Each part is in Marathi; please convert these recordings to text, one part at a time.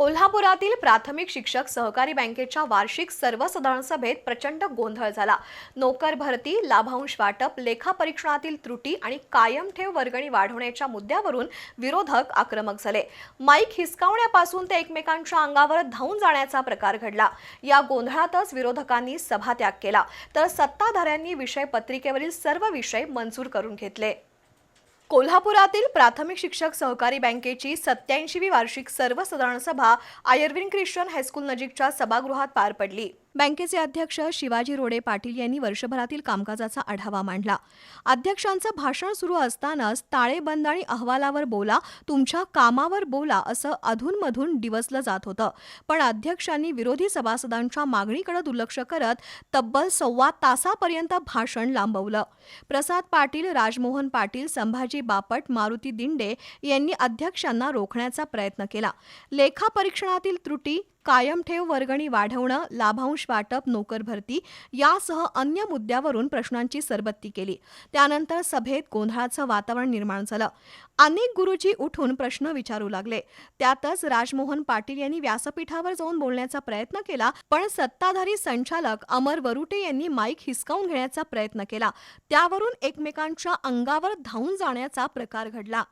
कोल्हापुरातील प्राथमिक शिक्षक सहकारी बँकेच्या वार्षिक सर्वसाधारण सभेत प्रचंड गोंधळ झाला. नोकर भरती लाभांश वाटप लेखापरीक्षणातील त्रुटी आणि कायम ठेव वर्गणी वाढवण्याच्या मुद्द्यावरून विरोधक आक्रमक झाले. माईक हिसकावण्यापासून ते एकमेकांच्या अंगावर धावून जाण्याचा प्रकार घडला. या गोंधळातच विरोधकांनी सभात्याग केला. तर सत्ताधाऱ्यांनी विषय पत्रिकेवरील सर्व विषय मंजूर करून घेतले. कोल्हापुरातील प्राथमिक शिक्षक सहकारी बँकेची सत्याऐंशीवी वार्षिक सर्वसाधारण सभा आयर्विन ख्रिश्चन हायस्कूल नजीकच्या सभागृहात पार पडली. बँकेचे अध्यक्ष शिवाजी रोडे पाटील यांनी वर्षभरातील कामकाजाचा आढावा मांडला. अध्यक्षांचं भाषण सुरू असतानाच ताळेबंद आणि अहवालावर बोला तुमच्या कामावर बोला असं अधूनमधून डिवसलं जात होतं. पण अध्यक्षांनी विरोधी सभासदांच्या मागणीकडे दुर्लक्ष करत तब्बल सव्वा तासापर्यंत भाषण लांबवलं. प्रसाद पाटील राजमोहन पाटील संभाजी बापट मारुती दिंडे यांनी अध्यक्षांना रोखण्याचा प्रयत्न केला. लेखापरीक्षणातील त्रुटी कायम ठेव वर्गणी वाढवणं लाभांश वाटप नोकर भरती यासह अन्य मुद्द्यावरून प्रश्नांची सरबत्ती केली. त्यानंतर सभेत गोंधळाचं वातावरण निर्माण झालं. अनेक गुरुजी उठून प्रश्न विचारू लागले. त्यातच राजमोहन पाटील यांनी व्यासपीठावर जाऊन बोलण्याचा प्रयत्न केला पण सत्ताधारी संचालक अमर वरुटे यांनी माईक हिसकावून घेण्याचा प्रयत्न केला. त्यावरून एकमेकांच्या अंगावर धावून जाण्याचा प्रकार घडला.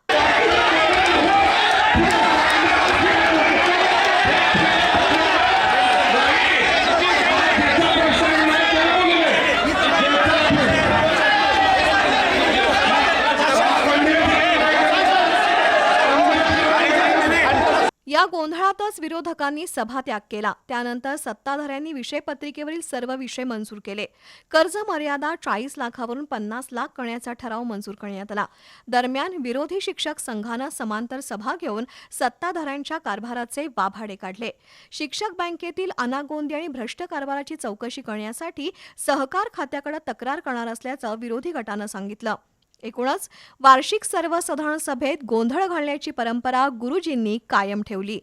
या गोंधळातच विरोधकांनी सभात्याग केला. त्यानंतर सत्ताधाऱ्यांनी विषयपत्रिकेवरील सर्व विषय मंजूर केले. कर्ज मर्यादा चाळीस लाखावरून पन्नास लाख करण्याचा ठराव मंजूर करण्यात आला. दरम्यान विरोधी शिक्षक संघानं समांतर सभा घेऊन सत्ताधाऱ्यांच्या कारभाराचे वाभाडे काढले. शिक्षक बँकेतील अनागोंदी आणि भ्रष्ट कारभाराची चौकशी करण्यासाठी सहकार खात्याकडे तक्रार करणार असल्याचं विरोधी गटानं सांगितलं. एकूणच वार्षिक सर्वसाधारण सभेत गोंधळ घालण्याची परंपरा गुरुजींनी कायम ठेवली.